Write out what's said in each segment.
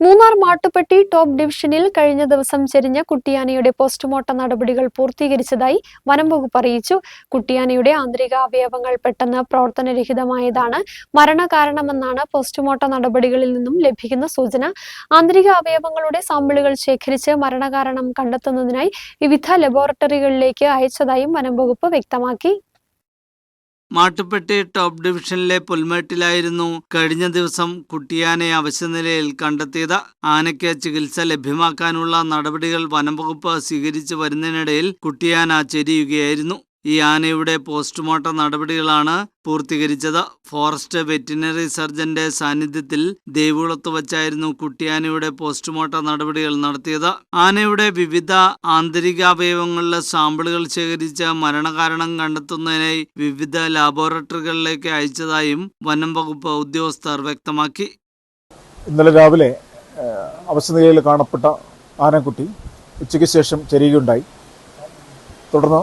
Munnar Mattupetty top ഡിവിഷനിൽ കഴിഞ്ഞ ദിവസം ചെരിഞ്ഞ കുട്ടിയാനയുടെ പോസ്റ്റ്മോർട്ടം നടപടികൾ പൂർത്തീകരിച്ചതായി വനം വകുപ്പ് അറിയിച്ചു. കുട്ടിയാനയുടെ ആന്തരിക അവയവങ്ങൾ പെട്ടെന്ന് പ്രവർത്തനരഹിതമായതാണ് മരണകാരണമെന്നാണ് പോസ്റ്റ്മോർട്ടം നടപടികളിൽ നിന്നും ലഭിക്കുന്ന സൂചന. ആന്തരിക അവയവങ്ങളുടെ സാമ്പിളുകൾ ശേഖരിച്ച് മരണകാരണം കണ്ടെത്തുന്നതിനായി വിവിധ ലബോറട്ടറികളിലേക്ക് അയച്ചതായും വനം വകുപ്പ് വ്യക്തമാക്കി. മാട്ടുപ്പെട്ടി ടോപ്പ് ഡിവിഷനിലെ പുൽമേട്ടിലായിരുന്നു കഴിഞ്ഞ ദിവസം കുട്ടിയാനെ അവശനിലയിൽ കണ്ടെത്തിയത്. ആനയ്ക്ക് ചികിത്സ ലഭ്യമാക്കാനുള്ള നടപടികൾ വനംവകുപ്പ് സ്വീകരിച്ചു വരുന്നതിനിടയിൽ കുട്ടിയാന ചെരിയുകയായിരുന്നു. ഈ ആനയുടെ പോസ്റ്റ്മോർട്ടം നടപടികളാണ് പൂർത്തീകരിച്ചത്. ഫോറസ്റ്റ് വെറ്റിനറി സർജന്റെ സാന്നിധ്യത്തിൽ ദേവികുളത്ത് വച്ചായിരുന്നു കുട്ടിയാനയുടെ പോസ്റ്റ്മോർട്ടം നടപടികൾ നടത്തിയത്. ആനയുടെ വിവിധ ആന്തരികാവയവങ്ങളിലെ സാമ്പിളുകൾ ശേഖരിച്ച് മരണകാരണം കണ്ടെത്തുന്നതിനായി വിവിധ ലാബോറട്ടറികളിലേക്ക് അയച്ചതായും വനം വകുപ്പ് ഉദ്യോഗസ്ഥർ വ്യക്തമാക്കി. ഇന്നലെ രാവിലെ ഏഹ്, അവശനിലയിൽ കാണപ്പെട്ട ആനക്കുട്ടി ഉച്ചയ്ക്ക് ശേഷം ചെരിയുകയുണ്ടായി. തുടർന്ന്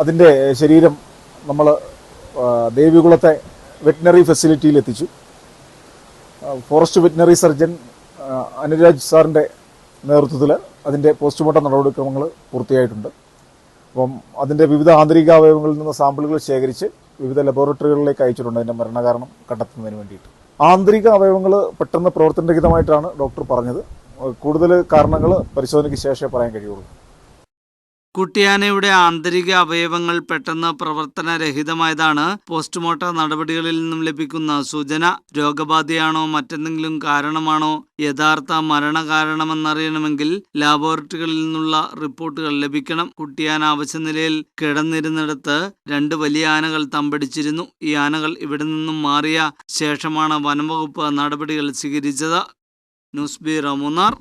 അതിന്റെ ശരീരം നമ്മൾ ദേവികുളത്തെ വെറ്റിനറി ഫെസിലിറ്റിയിൽ എത്തിച്ചു. ഫോറസ്റ്റ് വെറ്റിനറി സർജൻ അനുരാജ് സാറിന്റെ നേതൃത്വത്തിൽ അതിന്റെ പോസ്റ്റ്മോർട്ടം നടപടിക്രമങ്ങൾ പൂർത്തിയായിട്ടുണ്ട്. അപ്പം അതിന്റെ വിവിധ ആന്തരിക അവയവങ്ങളിൽ നിന്ന് സാമ്പിളുകൾ ശേഖരിച്ച് വിവിധ ലബോറട്ടറികളിലേക്ക് അയച്ചിട്ടുണ്ട്. അതിന്റെ മരണകാരണം കണ്ടെത്തുന്നതിന് വേണ്ടിയിട്ട്. ആന്തരിക അവയവങ്ങൾ പെട്ടെന്ന് പ്രവർത്തനരഹിതമായിട്ടാണ് ഡോക്ടർ പറഞ്ഞത്. കൂടുതൽ കാരണങ്ങൾ പരിശോധനയ്ക്ക് ശേഷമേ പറയാൻ കഴിയുള്ളൂ. കുട്ടിയാനയുടെ ആന്തരിക അവയവങ്ങൾ പെട്ടെന്ന് പ്രവർത്തനരഹിതമായതാണ് പോസ്റ്റ്മോർട്ടം നടപടികളിൽ നിന്നും ലഭിക്കുന്ന സൂചന. രോഗബാധയാണോ മറ്റെന്തെങ്കിലും കാരണമാണോ? യഥാർത്ഥ മരണകാരണമെന്നറിയണമെങ്കിൽ ലാബോറട്ടറികളിൽ നിന്നുള്ള റിപ്പോർട്ടുകൾ ലഭിക്കണം. കുട്ടിയാന അവശനിലയിൽ കിടന്നിരുന്നിടത്ത് രണ്ട് വലിയ ആനകൾ തമ്പടിച്ചിരുന്നു. ഈ ആനകൾ ഇവിടെ നിന്നും മാറിയ ശേഷമാണ് വനംവകുപ്പ് നടപടികൾ സ്വീകരിച്ചത്. News bureau Munnar.